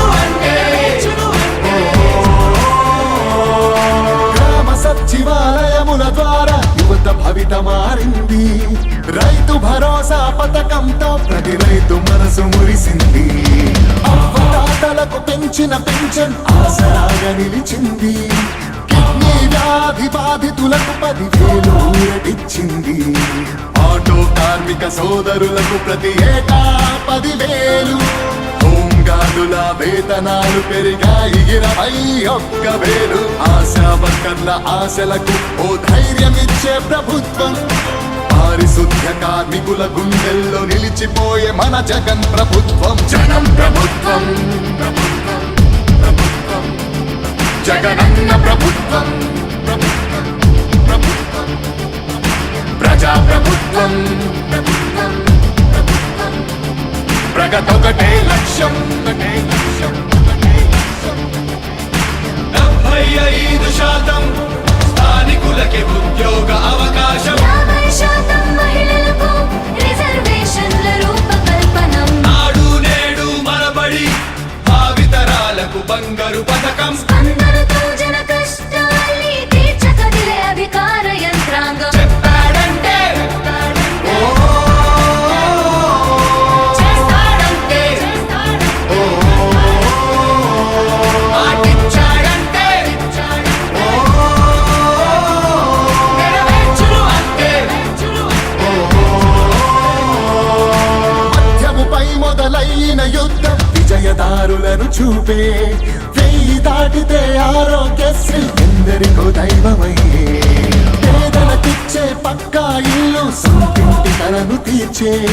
నెరవేర్చును గ్రామ సచివాలయముల ద్వారా యువత భవిత మారింది రైతు భరోసా పథకంతో ప్రతి రైతు మనసు మురిసింది. అవ్వతాతలకు పెంచిన పెన్షన్ ఆసరాగా నిలిచింది. కిడ్నీ వ్యాధి బాధితులకు పదివేలు ఊరటిచ్చింది. ఆటో కార్మిక సోదరులకు ప్రతి ఏటా పదివేలు. హోంగార్డుల వేతనాలు పెరిగాయి ఇరవై ఒక్క వేలు. ఆశా వర్కర్ల ఆశలకు ఓ ధైర్యమిచ్చే ప్రభుత్వం. పారిశుద్ధ కార్మికుల గుండెల్లో నిలిచిపోయే మన జగన్ ప్రభుత్వం జనం ప్రభుత్వం ప్రభుత్వం. జగనన్న ప్రభుత్వం ప్రభుత్వం, ప్రజా ప్రభుత్వం ప్రభుత్వం ప్రగతొకటే లక్ష్యం ఒకటే లక్ష్యం ఒకటే లక్ష్యం డెబ్బై ఐదు శాతం స్థానికులకి ఉద్యోగ అవకాశం బంగారు పథకం అందరితో జన కష్టాల్ని తీర్చకదిలే అధికార యంత్రాంగం. చెప్పాడంటే చేస్తాడంటే మాటిచ్చాడంటే నెరవేర్చును అంటే మధ్యముపై మొదలైన యుద్ధం విజయదారులను చూపే దాటితే ఆరోగ్యశ్రీ. ఎందరికో దైవమయ్యే. పేదలకిచ్చే పక్కా ఇల్లు సొంతింటి కలను తీర్చే.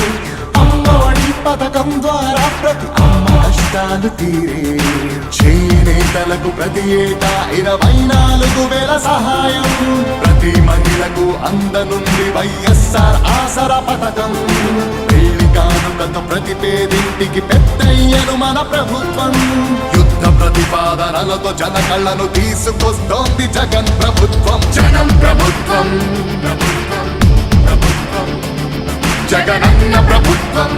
అమ్మఒడి పథకం ద్వారా ప్రతి అమ్మ కష్టాలు తీరే. చేనేతలకు ప్రతి ఏటా ఇరవై నాలుగు వేల సహాయం. ప్రతి మహిళకు అందనుంది వైఎస్ఆర్ ఆసరా పథకం. పెళ్ళి కానుకతో ప్రతి పేదింటికి పెద్దయ్యను మన ప్రభుత్వం. ప్రతిపాదనలతో జన కళ్ళను తీసుకొస్తోంది జగన్ ప్రభుత్వం. జనం ప్రభుత్వం జగనన్న ప్రభుత్వం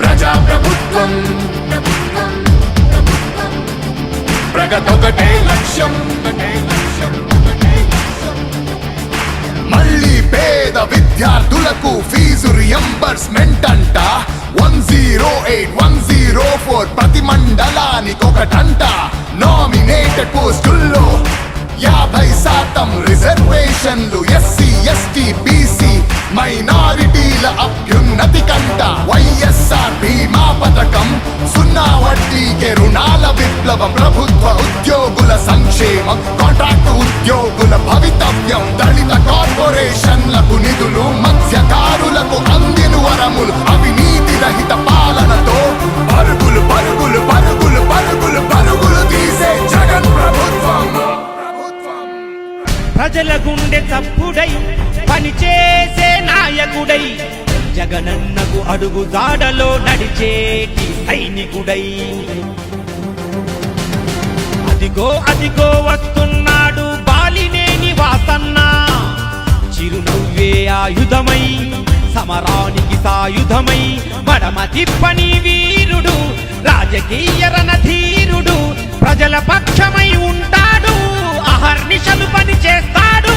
ప్రజా ప్రభుత్వం ప్రగతొకటే లక్ష్యం మళ్ళీ పేద విద్యార్థులకు ఫీజు రియంబర్స్మెంట్ అంట. One zero eight one zero four ప్రతి మండలానికి ఒకటంట నామినేటెడ్ పోస్టుల్లో యాభై శాతం రిజర్వేషన్లు ఎస్సీ ఎస్టీ బీసీ మైనారిటీల అభ్యున్నతి కంట. వైఎస్ఆర్ బీమా పథకం సున్నా వడ్డీకే రుణాల విప్లవం ప్రభుత్వ ఉద్యోగుల సంక్షేమం కాంట్రాక్ట్ ఉద్యోగుల భవితవ్యం దళిత జగనన్నకు అడుగు జాడలో నడిచేటి సైనికుడై. అదిగో అదిగో వస్తున్నాడు బాలినేని వాసన్న చిరునవ్వే ఆయుధమై సమరానికి సాయుధమై మడమ తిప్పని వీరుడు రాజకీయ రణధీరుడు ప్రజల పక్షమై ఉంటాడు అహర్నిశలు పని చేస్తాడు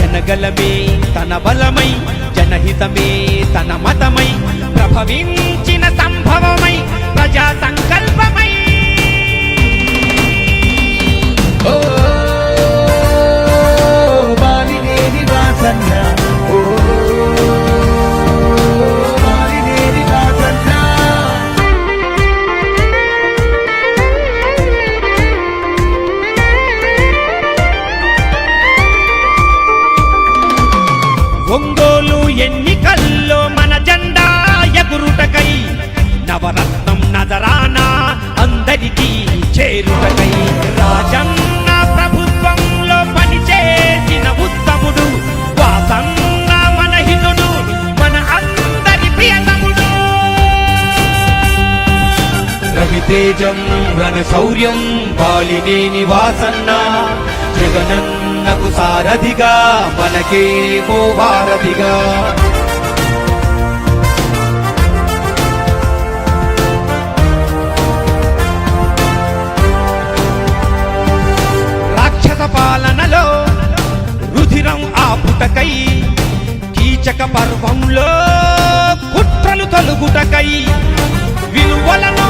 జనగలమే తన బలమై జనహితమే తన మతమై ప్రభవించిన సంభవమై ప్రజా సంకల్పమై ఓ బాలినేని వాసన్నా. నవరత్నం నజరాన అందరికీ చేరుతై రాజన్న ప్రభుత్వంలో పనిచేసిన ఉత్తముడు రవితేజం రణ శౌర్యం బాలినేని వాసన్న జగనన్నకు సారథిగా మనకే భారతిగా. పర్వంలో కుట్రలు తలుగుటకై విలువలను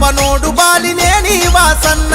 అన్న బాలినే నీ వాసన్నా వాసన్న.